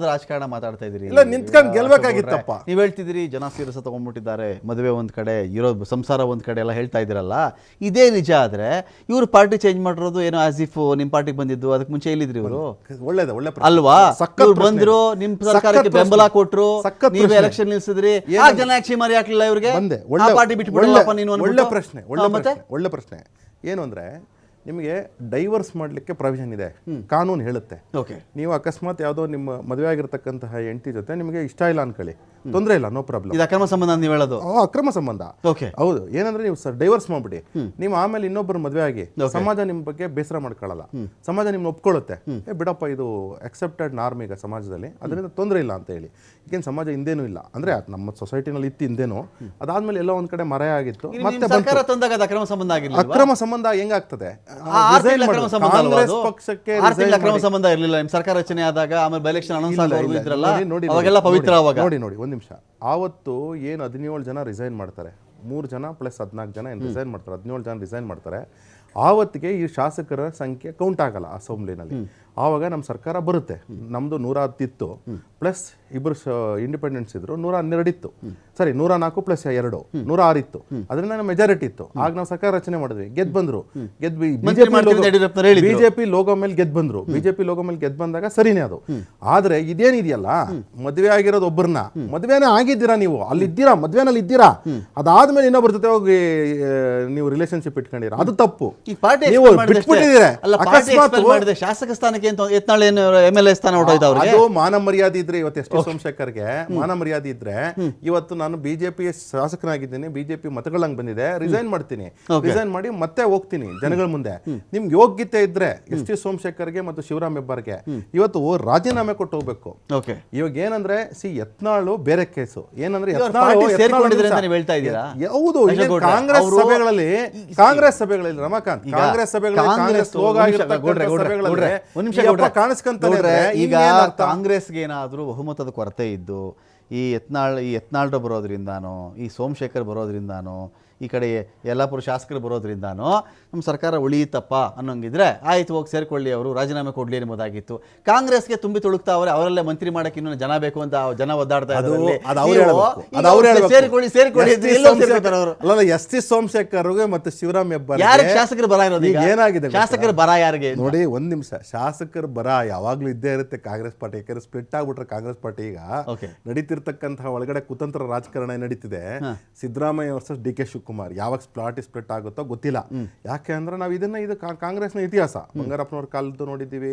ರಾಜಕಾರಣ ಮಾತಾಡ್ತಾ ಇದ್ರಿ ಇಲ್ಲ, ನಿಂತ್ಕೊಂಡು ಗೆಲ್ಬೇಕಾಗಿತ್ತಪ್ಪ. ನೀವ್ ಹೇಳ್ತಿದ್ದೀರಿ ಜನ ಸೀರಸ ತಗೊಂಡ್ಬಿಟ್ಟಿದ್ದಾರೆ ಮದುವೆ ಒಂದ್ ಕಡೆ ಇರೋ ಸಂಸಾರ ಒಂದ್ ಕಡೆ ಎಲ್ಲ ಹೇಳ್ತಾ ಇದ್ದೀರಲ್ಲ ಇದೇ ನಿಜ ಆದ್ರೆ ಇವ್ರು ಪಾರ್ಟಿ ಚೇಂಜ್ ಮಾಡಿರೋದು ಏನೋ ಆಸ್ ಇಫ್ ನಿಮ್ ಪಾರ್ಟಿಗೆ ಬಂದಿದ್ದು ಅದಕ್ಕೆ ಮುಂಚೆ ಎಲ್ಲಿದ್ರಿ ಇವರು? ಒಳ್ಳೇದ ಒಳ್ಳೆ. ಅಲ್ವಾ? ಇವ್ರು. ಬಂದ್ರು ನಿಮ್ ಸರ್ಕಾರಕ್ಕೆ ಬೆಂಬಲ ಕೊಟ್ಟರು ಕೊಟ್ರು ಸಖತ್ ಎಲೆಕ್ಷನ್ ನಿಲ್ಸಿದ್ರಿ ಜನ ಯಾಕೆ ಮಾರಿ ಹಾಕ್ಲಿಲ್ಲ ಇವ್ರಿಗೆ? ಒಳ್ಳೆ ಪಾರ್ಟಿ ಒಳ್ಳೆ ಪ್ರಶ್ನೆ ಒಳ್ಳೆ ಮತ್ತೆ? ಒಳ್ಳೆ ಪ್ರಶ್ನೆ. ಏನು ಅಂದ್ರೆ ನಿಮಗೆ ಡೈವರ್ಸ್ ಮಾಡಲಿಕ್ಕೆ ಪ್ರಾವಿಷನ್ ಇದೆ. ಕಾನೂನು ಹೇಳುತ್ತೆ. ಓಕೆ ನೀವು ಅಕಸ್ಮಾತ್ ಯಾವುದೋ ನಿಮ್ಮ ಮದುವೆ ಆಗಿರತಕ್ಕಂತಹ ಹೆಂಡತಿ ಜೊತೆ ನಿಮಗೆ ಇಷ್ಟ ಇಲ್ಲ ಅನ್ಕೊಳ್ಳಿ. ತೊಂದರೆ ಇಲ್ಲ ನೋ ಪ್ರಾಬ್ಲಮ್ ಇದು ಅಕ್ರಮ ಸಂಬಂಧ ನೀವು ಹೇಳೋದು? ಅಕ್ರಮ ಸಂಬಂಧ. ಓಕೆ ಹೌದು. ಏನಂದ್ರೆ ನೀವು ಸರ್ ಡೈವರ್ಸ್ ಮಾಡ್ಬಿಡಿ. ನೀವು ಆಮೇಲೆ ಇನ್ನೊಬ್ಬರು ಮದುವೆ ಆಗಿ ಸಮಾಜ ನಿಮ್ಮ ಬಗ್ಗೆ ಬೇಸರ ಮಾಡ್ಕೊಳ್ಳಲ್ಲ. ಸಮಾಜ ನಿಮ್ನ ಒಪ್ಕೊಳ್ಳುತ್ತೆ. ಏ ಬಿಡಪ್ಪ ಇದು ಅಕ್ಸೆಪ್ಟೆಡ್ ನಾರ್ಮ್ ಈಗ ಸಮಾಜದಲ್ಲಿ. ಅದರಿಂದ ತೊಂದರೆ ಇಲ್ಲ ಅಂತ ಹೇಳಿ. ಈಗೇನು ಸಮಾಜ ಹಿಂದೇನೂ ಇಲ್ಲ. ಅಂದ್ರೆ ಅದ್ ನಮ್ಮ ಸೊಸೈಟಿನಲ್ಲಿ ಇತ್ತು ಹಿಂದೇನು. ಅದಾದ್ಮೇಲೆ ಎಲ್ಲ ಒಂದ್ ಕಡೆ ಮರೆ ಆಗಿತ್ತು ಮತ್ತೆ ಅಕ್ರಮ ಸಂಬಂಧ ಆಗಿಲ್ಲ ಅಕ್ರಮ ಸಂಬಂಧ ಹೆಂಗಾಗ್ತದೆ? ಅಕ್ರಮ ಸಂಬಂಧ ಇರಲಿಲ್ಲ. ನಿಮ್ ಸರ್ಕಾರ ರಚನೆ ಆದಾಗ ಆಮೇಲೆ ಎಲೆಕ್ಷನ್ ಅನೌನ್ಸ್ ಇದ್ರಲ್ಲ? ಅವಾಗೆಲ್ಲ ಪವಿತ್ರ ಅವಾಗ. ನೋಡಿ ನೋಡಿ ಒಂದ್ ನಿಮಿಷ. ಆವತ್ತು ಏನು ಹದಿನೇಳು ಜನ ರಿಸೈನ್ ಮಾಡ್ತಾರೆ? ಮೂರು ಜನ ಪ್ಲಸ್ ಹದಿನಾಲ್ಕು ಜನ ಏನು ರಿಸೈನ್ ಮಾಡ್ತಾರೆ? ಹದಿನೇಳು ಜನ ರಿಸೈನ್ ಮಾಡ್ತಾರೆ. ಆವತ್ತಿಗೆ ಈ ಶಾಸಕರ ಸಂಖ್ಯೆ ಕೌಂಟ್ ಆಗಲ್ಲ ಅಸೆಂಬ್ಲಿನಲ್ಲಿ ಆವಾಗ ನಮ್ಮ ಸರ್ಕಾರ ಬರುತ್ತೆ. ನಮ್ಮದು ನೂರ ಹತ್ತಿತ್ತು. ಪ್ಲಸ್ ಇಬ್ಬರು ಇಂಡಿಪೆಂಡೆನ್ಸ್ ಇದ್ರು ನೂರ ಹನ್ನೆರಡು ಇತ್ತು. ಸರಿ ನೂರ ನಾಲ್ಕು ಪ್ಲಸ್ ಎರಡು ನೂರ ಆರು ಇತ್ತು. ಅದರಿಂದ ನಮ್ಮ ಮೆಜಾರಿಟಿ ಇತ್ತು. ಆಗ ನಾವು ಸರ್ಕಾರ ರಚನೆ ಮಾಡಿದ್ವಿ. ಗೆದ್ದು ಬಂದ್ರು. ಗೆದ್ದು ಬಿಜೆಪಿ ಲೋಗೋ ಮೇಲೆ ಗೆದ್ದು ಬಂದ್ರು. ಬಿಜೆಪಿ ಲೋಗೋ ಮೇಲೆ ಗೆದ್ದು ಬಂದಾಗ ಸರಿನೇ ಅದು. ಆದ್ರೆ ಇದೇನಿದೆಯಲ್ಲ ಮದುವೆ ಆಗಿರೋದು ಒಬ್ಬರನ್ನ ಮದುವೆನೇ ಆಗಿದ್ದೀರಾ ನೀವು? ಅಲ್ಲಿ ಇದ್ದೀರಾ ಮದುವೆನಲ್ಲಿ ಇದ್ದೀರಾ? ಅದಾದ್ಮೇಲೆ ಇನ್ನೊಬ್ಬರ ಜೊತೆ ಹೋಗಿ ನೀವು ರಿಲೇಶನ್ಶಿಪ್ ಇಟ್ಕೊಂಡಿರ. ಅದು ತಪ್ಪು. ನೀವು ಬಿಟ್ಬಿಟ್ಟಿದ್ದೀರಾ. ಅಕಸ್ಮಾತ್ ಶಾಸಕ ಸ್ಥಾನಕ್ಕೆ ಅಂತ ಯತ್ನಾಳ್ ಏನು ಎಂ ಎಲ್ ಎ ಸ್ಥಾನ ಹೊಟ್ಟೋಯ್ತು ಅವ್ರಿಗೆ? ಅದು ಮಾನ ಮರ್ಯಾದೆ ಇದ್ರೆ ಇವತ್ತು ಎಸ್ ಟಿ ಸೋಮಶೇಖರ್ಗೆ ಮಾನ ಮರ್ಯಾದೆ ಇದ್ರೆ ಇವತ್ತು ನಾನು ಬಿಜೆಪಿ ಶಾಸಕನಾಗಿದ್ದೀನಿ ಬಿಜೆಪಿ ಮತಗಳಂಗ್ ಬಂದಿದೆ ರಿಸೈನ್ ಮಾಡ್ತೀನಿ. ರಿಸೈನ್ ಮಾಡಿ ಮತ್ತೆ ಹೋಗ್ತೀನಿ ಜನಗಳ ಮುಂದೆ. ನಿಮ್ಗೆ ಯೋಗ್ಯತೆ ಇದ್ರೆ ಎಸ್ ಟಿ ಸೋಮಶೇಖರ್ಗೆ ಮತ್ತು ಶಿವರಾಮ್ ಹೆಬ್ಬಾರ್ಗೆ ಇವತ್ತು ರಾಜೀನಾಮೆ ಕೊಟ್ಟು ಹೋಗ್ಬೇಕು. ಓಕೆ ಇವಾಗ ಏನಂದ್ರೆ ಸಿ ಯತ್ನಾಳು ಬೇರೆ ಕೇಸು. ಏನಂದ್ರೆ? ಹೌದು ಕಾಂಗ್ರೆಸ್ ಸಭೆಗಳಲ್ಲಿ ಕಾಂಗ್ರೆಸ್ ಸಭೆಗಳಲ್ಲಿ ರಮಾಕಾಂತ್ ಕಾಂಗ್ರೆಸ್ ಸಭೆಗಳಲ್ಲಿ ಕಾಂಗ್ರೆಸ್ ಸಭೆಗಳಲ್ಲಿ ನಿಮಿಷ ಅಂದ್ರೆ ಈಗ? ಕಾಂಗ್ರೆಸ್ಗೆ ಏನಾದರೂ ಬಹುಮತದ ಕೊರತೆ ಇದ್ದು ಈ ಯತ್ನಾಳ್ ಈ ಯತ್ನಾಳ್ರು ಬರೋದ್ರಿಂದಾನೋ ಈ ಸೋಮಶೇಖರ್ ಬರೋದ್ರಿಂದಾನೋ ಈ ಕಡೆ ಯಲ್ಲಾಪುರ ಶಾಸಕರು ಬರೋದ್ರಿಂದನೋ ನಮ್ಮ ಸರ್ಕಾರ ಉಳಿಯುತ್ತಪ್ಪ ಅನ್ನೋಂಗಿದ್ರೆ ಆಯ್ತು ಹೋಗಿ ಸೇರ್ಕೊಳ್ಳಿ ಅವರು ರಾಜೀನಾಮೆ ಕೊಡ್ಲಿ ಎಂಬುದಾಗಿತ್ತು. ಕಾಂಗ್ರೆಸ್ಗೆ ತುಂಬಿ ತುಳುಕ್ತಾ ಅವರೇ ಅವರಲ್ಲೇ ಮಂತ್ರಿ ಮಾಡಕ್ಕೆ ಇನ್ನೂ ಜನ ಬೇಕು ಅಂತ ಜನ ಒದ್ದಾಡ್ತಾ. ಸೇರ್ಕೊಳ್ಳಿ ಸೇರ್ಕೊಳ್ಳಿ S T Somashekar- S T ಸೋಮಶೇಖರ್ಗೆ ಮತ್ತೆ ಶಿವರಾಮ್ ಹೆಬ್ಬಾರ್ ಯಾರಿಗೆ ಶಾಸಕರು ಬರ ಇರೋದು ಈಗ ಏನಾಗಿದೆ ಶಾಸಕರು ಬರ ಯಾರಿಗೆ ನೋಡಿ ಒಂದ್ ನಿಮಿಷ. ಶಾಸಕರು ಬರ ಯಾವಾಗ್ಲೂ ಇದ್ದೇ ಇರುತ್ತೆ. ಕಾಂಗ್ರೆಸ್ ಪಾರ್ಟಿ ಯಾಕಂದ್ರೆ ಸ್ಪ್ಲಿಟ್ ಆಗ್ಬಿಟ್ರೆ ಕಾಂಗ್ರೆಸ್ ಪಾರ್ಟಿ ಈಗ. ನಡೀತಿರ್ತಕ್ಕಂತಹ ಒಳಗಡೆ ಕುತಂತ್ರ ರಾಜಕಾರಣ ನಡೀತಿದೆ. Siddaramaiah versus D K Shivakumar. ಯಾವಾಗ ಸ್ಪ್ಲಾಟ್ ಸ್ಪ್ಲಿಟ್ ಆಗುತ್ತೋ ಗೊತ್ತಿಲ್ಲ. ಯಾಕೆ ಅಂದ್ರೆ ನಾವು ಇದನ್ನ ಇದು ಕಾಂಗ್ರೆಸ್ನ ಇತಿಹಾಸ. ಬಂಗಾರಪ್ಪನವ್ರ ಕಾಲದ್ದು ನೋಡಿದೀವಿ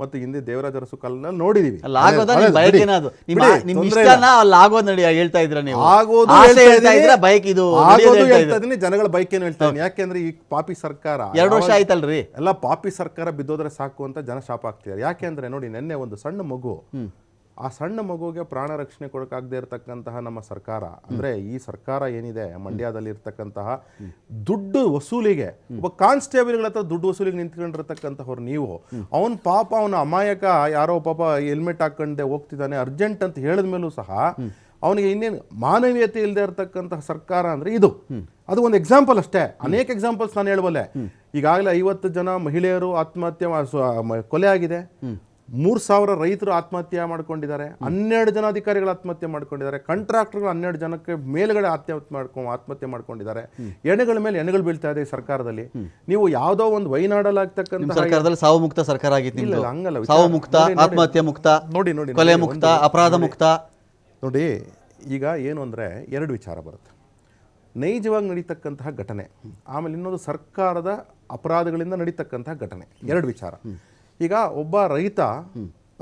ಮತ್ತು ಹಿಂದೆ ದೇವರಾಜ ಅರಸು ಕಾಲದಲ್ಲಿ ನೋಡಿದೀವಿ. ಅಲ್ಲ ಆಗೋದ ನಿಮ್ ಹಳೇದು, ಬಯಕೆನ ಬಿಡಿ, ಅದು. ನಿಮ್ಮ ಬಿಡಿ, ನಿಮ್ ತೊಂದ್ರೆ ಇಲ್ಲ. ಇಷ್ಟನ ಅಲ್ಲಿ ಆಗೋದ್ ನಡಿ ಹೇಳ್ತಾ ಇದ್ರ ನೀವು. ಆಗೋದು ಹೇಳ್ತಾ ಹೇಳ್ತಾ ಬೈಕ್ ಇದು ಆಗೋದು ಹೇಳ್ತಾ ಹೇಳ್ತಾ ಇದ್ದೀರಾ. ಜನಗಳ ಬೈಕ್ ಏನು ಹೇಳ್ತಾ ಇದೀನಿ ಯಾಕೆಂದ್ರೆ ಈ ಪಾಪಿ ಸರ್ಕಾರ ಎರಡು ವರ್ಷ ಆಯ್ತಲ್ರಿ? ಎಲ್ಲ ಪಾಪಿ ಸರ್ಕಾರ ಬಿದ್ದೋದ್ರೆ ಸಾಕು ಅಂತ ಜನ ಶಾಪ ಆಗ್ತಿದ್ದಾರೆ ಯಾಕೆಂದ್ರೆ ನೋಡಿ ನಿನ್ನೆ ಒಂದು ಸಣ್ಣ ಮಗು ಆ ಸಣ್ಣ ಮಗುಗೆ ಪ್ರಾಣ ರಕ್ಷಣೆ ಕೊಡೋಕ್ಕಾಗದೇ ಇರತಕ್ಕಂತಹ ನಮ್ಮ ಸರ್ಕಾರ, ಅಂದ್ರೆ ಈ ಸರ್ಕಾರ ಏನಿದೆ, ಮಂಡ್ಯದಲ್ಲಿ ಇರ್ತಕ್ಕಂತಹ ದುಡ್ಡು ವಸೂಲಿಗೆ, ಒಬ್ಬ ಕಾನ್ಸ್ಟೇಬಲ್ಗಳ ಹತ್ರ ದುಡ್ಡು ವಸೂಲಿಗೆ ನಿಂತ್ಕೊಂಡಿರ್ತಕ್ಕಂಥವ್ರು ನೀವು. ಅವನ ಪಾಪ ಅವನ ಅಮಾಯಕ, ಯಾರೋ ಪಾಪ ಹೆಲ್ಮೆಟ್ ಹಾಕೊಂಡೆ ಹೋಗ್ತಿದ್ದಾನೆ, ಅರ್ಜೆಂಟ್ ಅಂತ ಹೇಳಿದ ಮೇಲೂ ಸಹ ಅವನಿಗೆ ಇನ್ನೇನು ಮಾನವೀಯತೆ ಇಲ್ಲದೆ ಇರತಕ್ಕಂತಹ ಸರ್ಕಾರ ಅಂದ್ರೆ ಇದು. ಅದು ಒಂದು ಎಕ್ಸಾಂಪಲ್ ಅಷ್ಟೇ. ಅನೇಕ ಎಕ್ಸಾಂಪಲ್ಸ್ ನಾನು ಹೇಳಬಲ್ಲೆ. ಈಗಾಗಲೇ ಐವತ್ತು ಜನ ಮಹಿಳೆಯರು ಆತ್ಮಹತ್ಯೆ ಕೊಲೆ ಆಗಿದೆ. ಮೂರ್ ಸಾವಿರ ರೈತರು ಆತ್ಮಹತ್ಯೆ ಮಾಡ್ಕೊಂಡಿದ್ದಾರೆ ಹನ್ನೆರಡು ಜನ ಅಧಿಕಾರಿಗಳು ಆತ್ಮಹತ್ಯೆ ಮಾಡ್ಕೊಂಡಿದ್ದಾರೆ ಕಾಂಟ್ರಾಕ್ಟರ್ಗಳು ಹನ್ನೆರಡು ಜನಕ್ಕೆ ಮೇಲ್ಗಡೆ ಆತ್ಮಹತ್ಯೆ ಮಾಡ್ಕೊ ಆತ್ಮಹತ್ಯೆ ಮಾಡ್ಕೊಂಡಿದ್ದಾರೆ. ಎಣೆಗಳ ಮೇಲೆ ಎಣೆಗಳು ಬೀಳ್ತಾ ಇದೆ ಈ ಸರ್ಕಾರದಲ್ಲಿ. ನೀವು ಯಾವುದೋ ಒಂದು ವೈನಾಡಲ್ಲಿ ಆಗ್ತಕ್ಕಂಥ ಸರ್ಕಾರದಲ್ಲಿ ಸಾವು ಮುಕ್ತ ಸರ್ಕಾರ ಆಗಿತ್ತು ಹಂಗಲ್ಲ, ಸಾವು ಮುಕ್ತ. ಆತ್ಮಹತ್ಯೆ ಮುಕ್ತ ನೋಡಿ, ನೋಡಿ, ಕೊಲೆ ಮುಕ್ತ ಅಪರಾಧ ಮುಕ್ತ. ನೋಡಿ ಈಗ ಏನು ಅಂದರೆ ಎರಡು ವಿಚಾರ ಬರುತ್ತೆ. ನೈಜವಾಗಿ ನಡೀತಕ್ಕಂತಹ ಘಟನೆ ಆಮೇಲೆ ಇನ್ನೊಂದು ಸರ್ಕಾರದ ಅಪರಾಧಗಳಿಂದ ನಡೀತಕ್ಕಂತಹ ಘಟನೆ ಎರಡು ವಿಚಾರ. ಈಗ ಒಬ್ಬ ರೈತ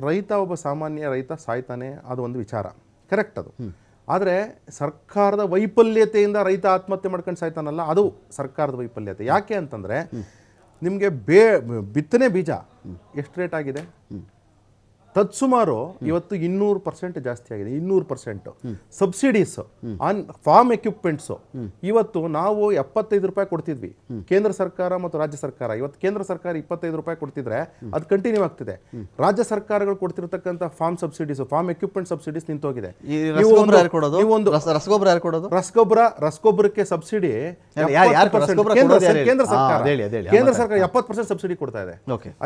ರೈತ ಒಬ್ಬ ಸಾಮಾನ್ಯ ರೈತ ಸಾಯ್ತಾನೆ, ಅದು ಒಂದು ವಿಚಾರ. ಕರೆಕ್ಟ್ ಅದು. ಆದರೆ ಸರ್ಕಾರದ ವೈಫಲ್ಯತೆಯಿಂದ ರೈತ ಆತ್ಮಹತ್ಯೆ ಮಾಡ್ಕೊಂಡು ಸಾಯ್ತಾನಲ್ಲ, ಅದು ಸರ್ಕಾರದ ವೈಫಲ್ಯತೆ. ಯಾಕೆ ಅಂತಂದರೆ, ನಿಮಗೆ ಬೇ, ಬಿತ್ತನೆ ಬೀಜ ಎಷ್ಟು ರೇಟ್ ಆಗಿದೆ? ತತ್ಸುಮಾರು ಇವತ್ತು ಇನ್ನೂರು ಪರ್ಸೆಂಟ್ ಜಾಸ್ತಿ ಆಗಿದೆ ಇನ್ನೂರು percent subsidies on farm equipments ಇವತ್ತು ನಾವು ಎಪ್ಪತ್ತೈದು ರೂಪಾಯಿ ಕೊಡ್ತಿದ್ವಿ. ಕೇಂದ್ರ ಸರ್ಕಾರ ಮತ್ತು ರಾಜ್ಯ ಸರ್ಕಾರ. ಇವತ್ತು ಕೇಂದ್ರ ಸರ್ಕಾರ ಇಪ್ಪತ್ತೈದು ರೂಪಾಯಿ ಕೊಡ್ತಿದ್ರೆ ಅದು ಕಂಟಿನ್ಯೂ ಆಗ್ತಿದೆ. ರಾಜ್ಯ ಸರ್ಕಾರಗಳು ಕೊಡ್ತಿರ್ತಕ್ಕಂಥ farm subsidies farm equipment subsidies ನಿಂತೋಗಿದೆ. ರಸಗೊಬ್ಬರ ರಸಗೊಬ್ಬರ ರಸಗೊಬ್ಬರಕ್ಕೆ ಸಬ್ಸಿಡಿ ಕೇಂದ್ರ ಸರ್ಕಾರ. ಕೇಂದ್ರ ಸರ್ಕಾರ ಎಪ್ಪತ್ತು ಪರ್ಸೆಂಟ್ ಸಬ್ಸಿಡಿ ಕೊಡ್ತಾ ಇದೆ.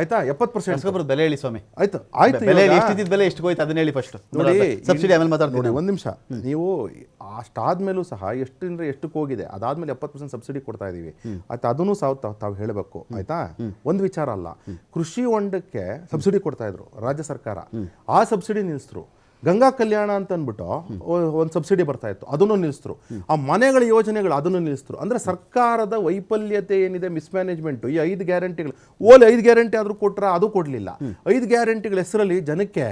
ಆಯ್ತಾ? ಎಪ್ಪತ್ತು ಪರ್ಸೆಂಟ್ ಬೆಲೆ ಹೇಳಿ ಸ್ವಾಮಿ. ಆಯ್ತು. ಆಯ್ತು ಬೆಲೆ ಎಷ್ಟಿದ್ದ ಬೆಲೆ ಎಷ್ಟು ಹೋಯ್ತು? ಅದನ್ನ ಹೇಳಿ ಫಸ್ಟ್ ನೋಡಿ ಸಬ್ಸಿಡಿ ಆಮೇಲೆ ಮಾತಾಡ್ತೀನಿ ಒಂದು ನಿಮಿಷ. ನೀವು ಅಷ್ಟಾದ್ಮೇಲೂ ಸಹ ಎಷ್ಟರಿಂದ ಎಷ್ಟಕ್ಕೆ ಹೋಗಿದೆ? ಅದಾದ್ಮೇಲೆ ಎಪ್ಪತ್ತು ಪರ್ಸೆಂಟ್ ಸಬ್ಸಿಡಿ ಕೊಡ್ತಾ ಇದೀವಿ. ಆಯ್ತಾ? ಅದನ್ನು ಸಹ ತಾವು ತಾವು ಹೇಳಬೇಕು. ಆಯ್ತಾ? ಒಂದು ವಿಚಾರ ಅಲ್ಲ. ಕೃಷಿ ಹೊಂಡಕ್ಕೆ ಸಬ್ಸಿಡಿ ಕೊಡ್ತಾ ಇದ್ರು ರಾಜ್ಯ ಸರ್ಕಾರ. ಆ ಸಬ್ಸಿಡಿ ನಿಲ್ಲಿಸಿದ್ರು ಗಂಗಾ ಕಲ್ಯಾಣ ಅಂತ ಅಂದ್ಬಿಟ್ಟು ಒಂದು ಸಬ್ಸಿಡಿ ಬರ್ತಾ ಇತ್ತು. ಅದನ್ನು ನಿಲ್ಲಿಸ್ತರು ಆ ಮನೆಗಳ ಯೋಜನೆಗಳು ಅದನ್ನು ನಿಲ್ಲಿಸ್ತರು ಅಂದ್ರೆ ಸರ್ಕಾರದ ವೈಫಲ್ಯತೆ ಏನಿದೆ ಮಿಸ್ಮ್ಯಾನೇಜ್ಮೆಂಟ್ ಈ ಐದು ಗ್ಯಾರಂಟಿಗಳು. ಓಲಿ ಐದು ಗ್ಯಾರಂಟಿ ಆದ್ರೂ ಕೊಟ್ರ ಅದು ಕೊಡ್ಲಿಲ್ಲ. ಐದು ಗ್ಯಾರಂಟಿಗಳ ಹೆಸರಲ್ಲಿ ಜನಕ್ಕೆ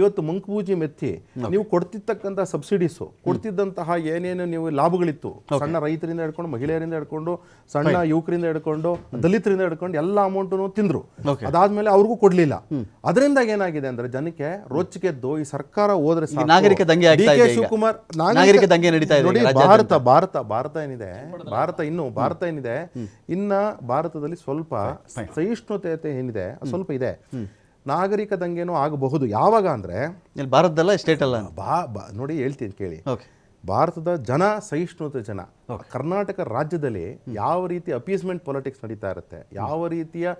ಇವತ್ತು ಮಂಕೂಜಿ ಮೆತ್ತಿ ನೀವು ಕೊಡ್ತಿರ್ತಕ್ಕಂಥ ಸಬ್ಸಿಡೀಸು ಕೊಡ್ತಿದ್ದಂತಹ ಏನೇನು ನೀವು ಲಾಭಗಳಿತ್ತು. ಸಣ್ಣ ರೈತರಿಂದ ಹಿಡ್ಕೊಂಡು ಮಹಿಳೆಯರಿಂದ ಹಿಡ್ಕೊಂಡು ಸಣ್ಣ ಯುವಕರಿಂದ ಹಿಡ್ಕೊಂಡು ದಲಿತರಿಂದ ಹಿಡ್ಕೊಂಡು ಎಲ್ಲ ಅಮೌಂಟನ್ನು ತಿಂದ್ರು. ಅದಾದ್ಮೇಲೆ ಅವ್ರಿಗೂ ಕೊಡ್ಲಿಲ್ಲ. ಅದರಿಂದ ಏನಾಗಿದೆ ಅಂದ್ರೆ ಜನಕ್ಕೆ ರೊಚ್ಚಿಗೆದ್ದು ಈ ಸರ್ಕಾರ ಹೋದ್ರೆ ಸಾಕು. ನಾಗರಿಕ ದಂಗೆ ಇದೆ ಈಗ. ಶಿವಕುಮಾರ್ ನಾಗರಿಕ ದಂಗೆ ನಡೀತಾ ಇದೆ ನೋಡಿ ಭಾರತ ಭಾರತ ಭಾರತ ಏನಿದೆ? ಭಾರತ ಇನ್ನು ಭಾರತ ಏನಿದೆ? ಇನ್ನ ಭಾರತದಲ್ಲಿ ಸ್ವಲ್ಪ ಸಹಿಷ್ಣುತೆ ಏನಿದೆ? ಸ್ವಲ್ಪ ಇದೆ. ನಾಗರಿಕ ದಂಗೆನೂ ಆಗಬಹುದು. ಯಾವಾಗ ಅಂದ್ರೆ ಭಾರತದಲ್ಲ ಸ್ಟೇಟ್ ಅಲ್ಲ? ಬಾ ಬಾ- ನೋಡಿ ಹೇಳ್ತೀನಿ ಕೇಳಿ. ಭಾರತದ ಜನ ಸಹಿಷ್ಣುತೆ ಜನ. ಕರ್ನಾಟಕ ರಾಜ್ಯದಲ್ಲಿ ಯಾವ ರೀತಿ ಅಪೀಸ್ಮೆಂಟ್ ಪೊಲಿಟಿಕ್ಸ್ ನಡೀತಾ ಇರುತ್ತೆ? ಯಾವ ರೀತಿಯ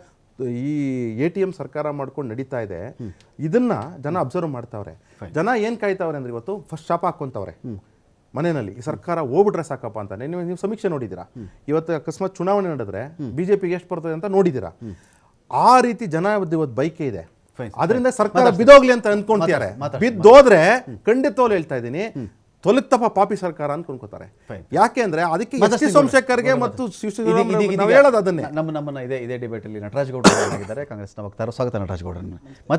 ಈ ಎ ಟಿ ಎಂ ಸರ್ಕಾರ ಮಾಡ್ಕೊಂಡು ನಡೀತಾ ಇದೆ ಇದನ್ನ ಜನ ಅಬ್ಸರ್ವ್ ಮಾಡ್ತಾವ್ರೆ. ಜನ ಏನ್ ಕಾಯ್ತಾವ್ರೆ ಅಂದ್ರೆ ಇವತ್ತು ಫಸ್ಟ್ ಶಾಪ್ ಹಾಕೊಂತವ್ರೆ ಮನೆಯಲ್ಲಿ ಈ ಸರ್ಕಾರ ಹೋಗ್ಬಿಟ್ರೆ ಸಾಕಪ್ಪ ಅಂತ. ನೀವು ನೀವು ಸಮೀಕ್ಷೆ ನೋಡಿದಿರಾ ಇವತ್ತು ಅಕಸ್ಮಾತ್ ಚುನಾವಣೆ ನಡೆದ್ರೆ ಬಿಜೆಪಿಗೆ ಎಷ್ಟು ಬರ್ತದೆ ಅಂತ ನೋಡಿದ್ದೀರಾ? ಆ ರೀತಿ ಜನ ಇವತ್ತು ಬೈಕೆ ಇದೆ. ಅದರಿಂದ ಸರ್ಕಾರ ಬಿದೋಗ್ಲಿ ಅಂತ ಅನ್ಕೊಂತಾರೆ ಬಿದ್ದೋದ್ರೆ ಖಂಡಿತವಾಗ್ಲೂ ಹೇಳ್ತಾ ಇದ್ದೀನಿ. ತೊಲಗ್ತಪ್ಪ ಪಾಪಿ ಸರ್ಕಾರ ಅಂತ ಕೊಂಡ್ಕೊತಾರೆ. ಯಾಕೆ ಅಂದ್ರೆ ಅದಕ್ಕೆ ಎಸ್ ಸೋಮಶೇಖರ್ಗೆ ಮತ್ತು ಹೇಳೋದು ಅದನ್ನೇ. ನಮ್ಮ ನಮ್ಮನ್ನ ಇದೇ ಇದೇ ಡಿಬೇಟಲ್ಲಿ ನಟರಾಜ್ ಗೌಡರು ಆಗಿದ್ದಾರೆ. ಕಾಂಗ್ರೆಸ್ನ ವಕ್ತಾರ. ಸ್ವಾಗತ ನಟರಾಜ್ ಗೌಡರನ್ನು.